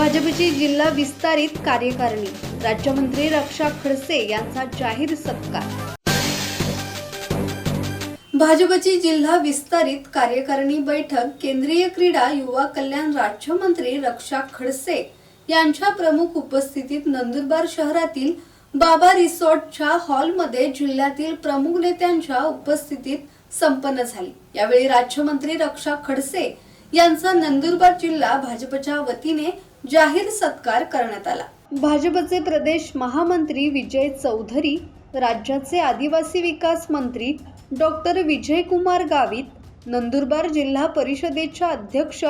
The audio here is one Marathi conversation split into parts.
भाजपची जिल्हा विस्तारित कार्यकारिणी राज्यमंत्री रक्षा खडसे यांचा जाहीर सत्कार. भाजपची जिल्हा विस्तारित कार्यकारिणी बैठक केंद्रीय क्रीडा युवा कल्याण राज्यमंत्री रक्षा खडसे यांच्या प्रमुख उपस्थितीत नंदुरबार शहरातील बाबा रिसॉर्टच्या हॉलमध्ये जिल्ह्यातील प्रमुख नेत्यांच्या उपस्थितीत संपन्न झाली. यावेळी राज्यमंत्री रक्षा खडसे यांचा नंदुरबार जिल्हा भाजपच्या वतीने जाहीर सत्कार करण्यात आला. भाजपचे प्रदेश महामंत्री विजय चौधरी राज्याचे आदिवासी विकास मंत्री डॉक्टर विजयकुमार गावित नंदुरबार जिल्हा परिषदेच्या अध्यक्ष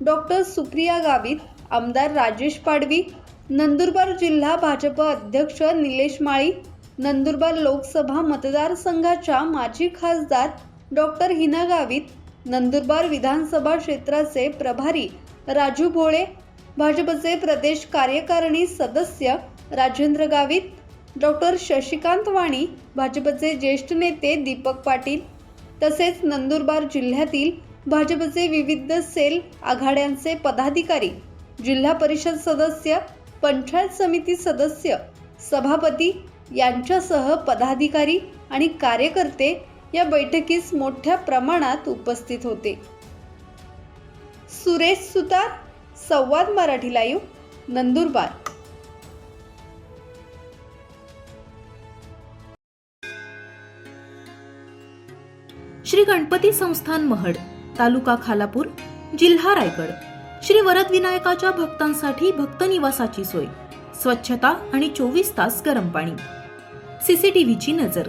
डॉक्टर सुप्रिया गावित आमदार राजेश पाडवी नंदुरबार जिल्हा भाजप अध्यक्ष निलेश माळी नंदुरबार लोकसभा मतदारसंघाच्या माजी खासदार डॉक्टर हिना गावित नंदुरबार विधानसभा क्षेत्राचे प्रभारी राजू भोळे भाजपचे प्रदेश कार्यकारिणी सदस्य राजेंद्र गावित डॉक्टर शशिकांत वाणी भाजपचे ज्येष्ठ नेते दीपक पाटील तसेच नंदुरबार जिल्ह्यातील भाजपचे विविध सेल आघाड्यांचे पदाधिकारी जिल्हा परिषद सदस्य पंचायत समिती सदस्य सभापती यांच्यासह पदाधिकारी आणि कार्यकर्ते या बैठकीस मोठ्या प्रमाणात उपस्थित होते. सुरेश सुतार संवाद मराठी लाईव्ह नंदुरबार. श्री गणपती संस्थान महड तालुका खालापूर जिल्हा रायगड. श्री वरद विनायकाच्या भक्तांसाठी भक्त निवासाची सोय स्वच्छता आणि चोवीस तास गरम पाणी. सीसीटीव्हीची नजर